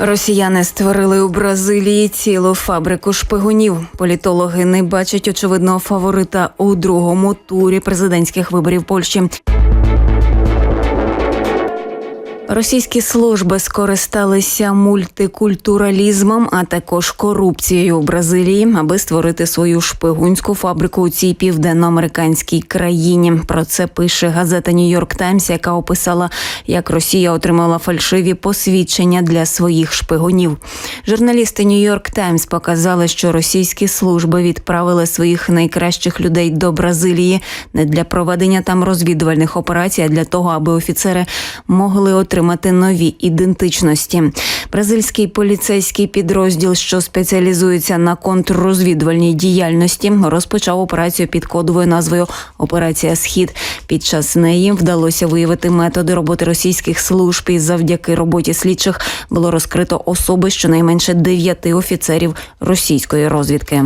Росіяни створили у Бразилії цілу фабрику шпигунів. Політологи не бачать очевидного фаворита у другому турі президентських виборів Польщі. Російські служби скористалися мультикультуралізмом, а також корупцією у Бразилії, аби створити свою шпигунську фабрику у цій південноамериканській країні. Про це пише газета Нью-Йорк Таймс, яка описала, як Росія отримала фальшиві посвідчення для своїх шпигунів. Журналісти Нью-Йорк Таймс показали, що російські служби відправили своїх найкращих людей до Бразилії не для проведення там розвідувальних операцій, а для того, аби офіцери могли отримати нові ідентичності. Бразильський поліцейський підрозділ, що спеціалізується на контррозвідувальній діяльності, розпочав операцію під кодовою назвою Операція Схід. Під час неї вдалося виявити методи роботи російських служб і завдяки роботі слідчих було розкрито особи щонайменше дев'яти офіцерів російської розвідки.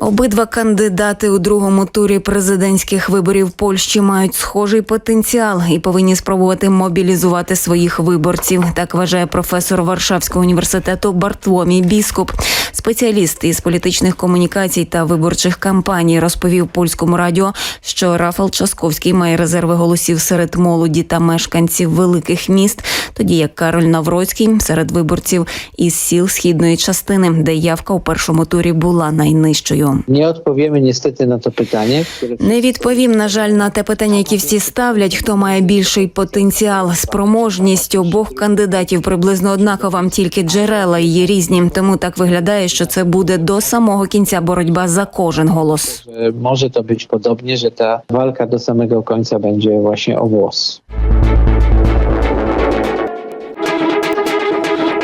Обидва кандидати у другому турі президентських виборів Польщі мають схожий потенціал і повинні спробувати мобілізувати своїх виборців. Так вважає професор Варшавського університету Бартвомій Біскуп. Спеціаліст із політичних комунікацій та виборчих кампаній розповів польському радіо, що Рафал Часковський має резерви голосів серед молоді та мешканців великих міст, тоді як Кароль Навроцький серед виборців із сіл східної частини, де явка у першому турі була найнижчою. Odpowiemy niestety na to pytanie, które Не відповім, на жаль, на те питання, які всі ставлять, хто має більший потенціал. Спроможність обох кандидатів приблизно однакова, тільки джерела є різні. Тому так виглядає, що це буде до самого кінця боротьба за кожен голос. może to być podobnie, że ta walka do samego końca będzie właśnie o głos.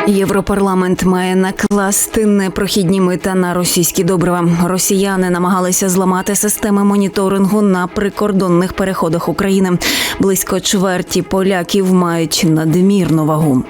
Європарламент має накласти непрохідні мита на російські добрива. Росіяни намагалися зламати системи моніторингу на прикордонних переходах України. Близько чверті поляків мають надмірну вагу.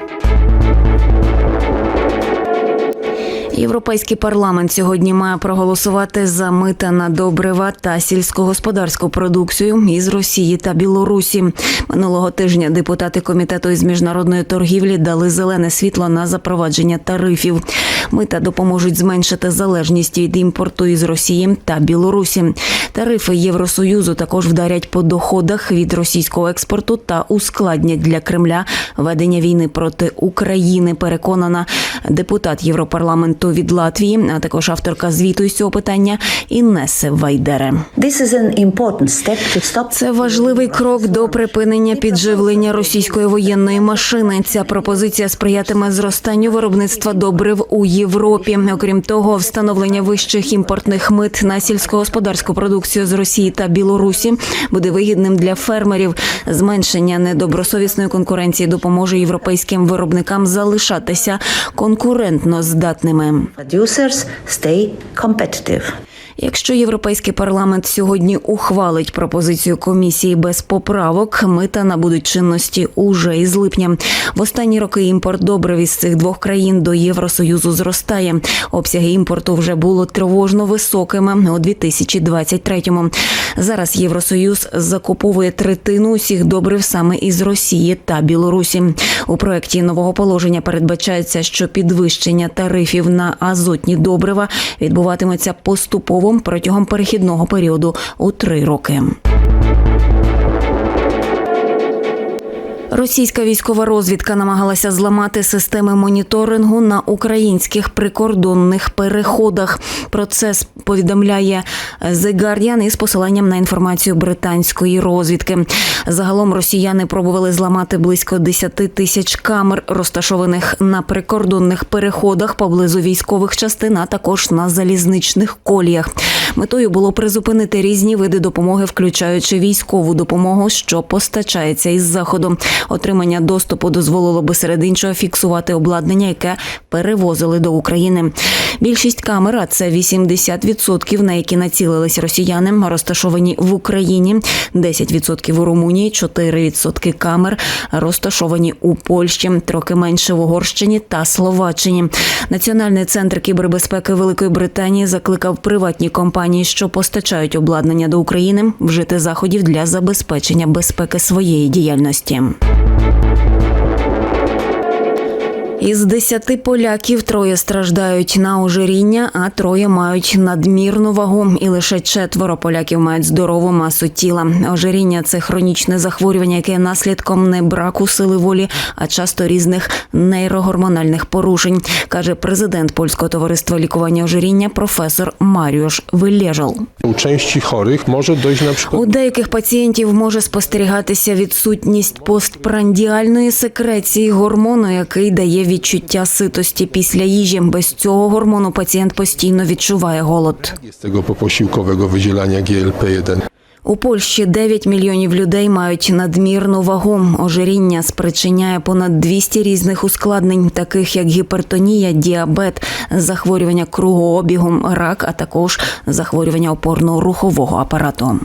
Європейський парламент сьогодні має проголосувати за мита на добрива та сільськогосподарську продукцію із Росії та Білорусі. Минулого тижня депутати комітету із міжнародної торгівлі дали зелене світло на запровадження тарифів. Мита допоможуть зменшити залежність від імпорту із Росії та Білорусі. Тарифи Євросоюзу також вдарять по доходах від російського експорту та ускладнять для Кремля ведення війни проти України. Переконана депутат Європарламенту від Латвії, а також авторка звіту із цього питання Іннесе Вайдере. Це важливий крок до припинення підживлення російської воєнної машини. Ця пропозиція сприятиме зростанню виробництва добрив у Європі. Окрім того, встановлення вищих імпортних мит на сільськогосподарську продукцію з Росії та Білорусі буде вигідним для фермерів. Зменшення недобросовісної конкуренції допоможе європейським виробникам залишатися конкурентно здатними. producers stay competitive. Якщо європейський парламент сьогодні ухвалить пропозицію комісії без поправок, мита набудуть чинності уже із липня. В останні роки імпорт добрив із цих двох країн до Євросоюзу зростає. Обсяги імпорту вже було тривожно високими у 2023-му. Зараз Євросоюз закуповує третину усіх добрив саме із Росії та Білорусі. У проєкті нового положення передбачається, що підвищення тарифів на азотні добрива відбуватиметься поступово протягом перехідного періоду у три роки. Російська військова розвідка намагалася зламати системи моніторингу на українських прикордонних переходах. Про це повідомляє The Guardian із посиланням на інформацію британської розвідки. Загалом росіяни пробували зламати близько 10 тисяч камер, розташованих на прикордонних переходах поблизу військових частин, а також на залізничних коліях. Метою було призупинити різні види допомоги, включаючи військову допомогу, що постачається із заходу. Отримання доступу дозволило би серед іншого фіксувати обладнання, яке перевозили до України. Більшість камер, а це 80%, на які націлились росіяни, розташовані в Україні, 10% у Румунії, 4% камер розташовані у Польщі, трохи менше в Угорщині та Словаччині. Національний центр кібербезпеки Великої Британії закликав приватні компанії, що постачають обладнання до України, вжити заходів для забезпечення безпеки своєї діяльності. Із десяти поляків троє страждають на ожиріння, а троє мають надмірну вагу. І лише четверо поляків мають здорову масу тіла. Ожиріння це хронічне захворювання, яке наслідком не браку сили волі, а часто різних нейрогормональних порушень, каже президент польського товариства лікування ожиріння професор Маріуш Вилєжал. U części chorych może dojść na У деяких пацієнтів може спостерігатися відсутність постпрандіальної секреції гормону, який дає відчуття ситості після їжі. Без цього гормону пацієнт постійно відчуває голод. z tego poposiłkowego wydzielania GLP-1. У Польщі 9 мільйонів людей мають надмірну вагу. Ожиріння спричиняє понад 200 різних ускладнень, таких як гіпертонія, діабет, захворювання кругообігу, рак, а також захворювання опорно-рухового апарату.